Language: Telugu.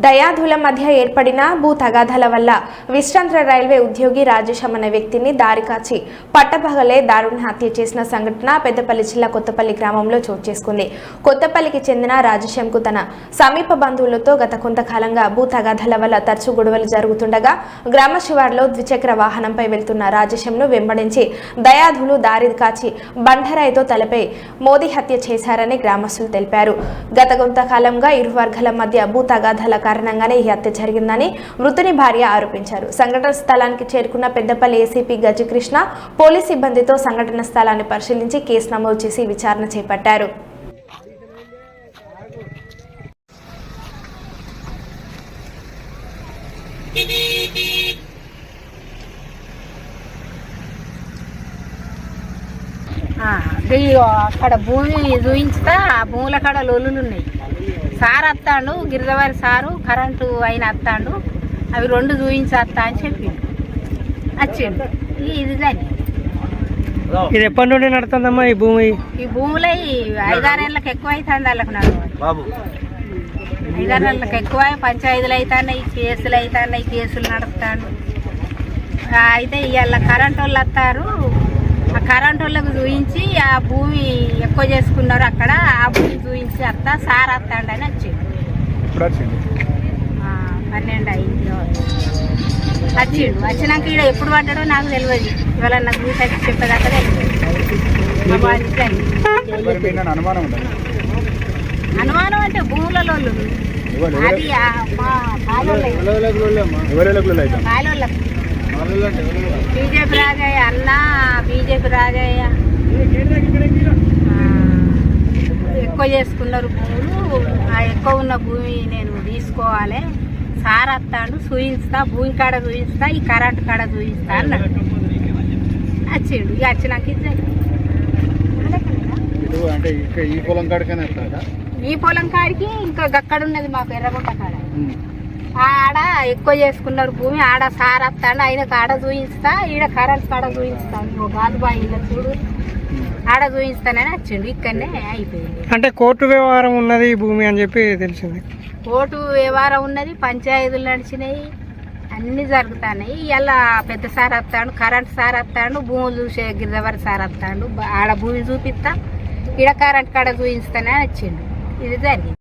దయాధుల మధ్య ఏర్పడిన భూ తగాదాల వల్ల విశ్రాంత రైల్వే ఉద్యోగి రాజేష్ అనే వ్యక్తిని దారి కాచి పట్టపగలే దారుణ హత్య చేసిన సంఘటన పెద్దపల్లి జిల్లా కొత్తపల్లి గ్రామంలో చోటు చేసుకుంది. కొత్తపల్లికి చెందిన రాజేశంకు తన సమీప బంధువులతో గత కొంతకాలంగా భూ తగాదాల వల్ల తరచు గొడవలు జరుగుతుండగా గ్రామ శివార్లో ద్విచక్ర వాహనంపై వెళ్తున్న రాజశ్యంను వెంబడించి దయాధులు దారి కాచి బండరాయితో తలపై మోదీ హత్య చేశారని గ్రామస్తులు తెలిపారు. గత కొంతకాలంగా ఇరు వర్గాల మధ్య భూ తగాదాల కారణంగానే ఈ హత్య జరిగిందని మృతుని భార్య ఆరోపించారు. సంఘటన స్థలానికి చేరుకున్న పెద్దపల్లి ఏసీపీ గజకృష్ణ పోలీస్ సిబ్బందితో సంఘటన స్థలాన్ని పరిశీలించి కేసు నమోదు చేసి విచారణ చేపట్టారు. ఆ, అక్కడ భూమి చూయించుతా ఆ భూముల కాడ లోలు ఉన్నాయి. సార్ వస్తాడు గిరిజవారి సారు కరెంటు అయిన వస్తాడు అవి రెండు చూయించేస్తా అని చెప్పిండు. వచ్చిండు ఈ ఇది దాన్ని ఇది ఎప్పటి నుండి నడుతుందమ్మా ఈ భూమి? ఈ భూములు ఐదారేళ్ళకి ఎక్కువ అవుతుంది వాళ్ళకి నాకు. ఐదారేళ్ళకి ఎక్కువ పంచాయతీలు అవుతున్నాయి కేసులు అవుతున్నాయి కేసులు నడుపుతాడు. ఆ, అయితే ఇవాళ కరెంట్ వాళ్ళు వస్తారు. ఆ కరెంట్ వాళ్ళకి చూయించి ఆ భూమి ఎక్కువ చేసుకున్నారు అక్కడ ఆ భూమి చూయించి వస్తా సార్ వస్తాడు ఇప్పుడు వచ్చింది పన్నెండు అయింది. వచ్చిండు. వచ్చినాక ఇక్కడ ఎప్పుడు పడ్డాడో నాకు తెలియదు ఇవాళ నాకు చూసి వచ్చి చెప్పేదాకా తెలియదు అనుమానం అనుమానం అంటే భూములలో అది మా బాలోళ్ళే. బాలోళ్ళకు. బీజేపీ రాజయ్య అన్న బీజేపీ రాజయ్య ఆ, ఎక్కువ చేసుకున్నారు భూములు ఆ ఎక్కువ ఉన్న భూమి నేను తీసుకోవాలి. సార్ వస్తాడు చూయిస్తా భూమి కాడ చూయిస్తా ఈ కరెంట్ కాడ చూయిస్తా అన్నాడు. వచ్చిండు ఇక వచ్చినాక ఈ పొలం కాడికి ఇంకా గక్కడ ఉన్నది మాకు ఎర్రగుంట కాడ. ఆడ ఎక్కువ చేసుకున్నారు భూమి ఆడ సార్ వస్తాడు ఆయనకు ఆడ చూయిస్తా ఈడ కరెంట్ కాడ చూయిస్తాను ఓ గాజు బాయి ఇలా చూడు. ఆడ చూయిస్తానని వచ్చిండు ఇక్కడనే అయిపోయింది. అంటే కోర్టు వ్యవహారం ఉన్నది భూమి అని చెప్పి తెలిసింది. ఓటు వ్యవహారం ఉన్నది పంచాయతీలు నడిచినాయి అన్ని జరుగుతున్నాయి. ఇలా పెద్ద సార్ వస్తాడు కరెంట్ సార్ వస్తాడు భూములు చూసే గిరిజవరి సార్ వస్తాడు ఆడ భూమి చూపిస్తా ఈడ కరెంట్ కాడ చూపిస్తానని వచ్చిండు. ఇది జరిగింది.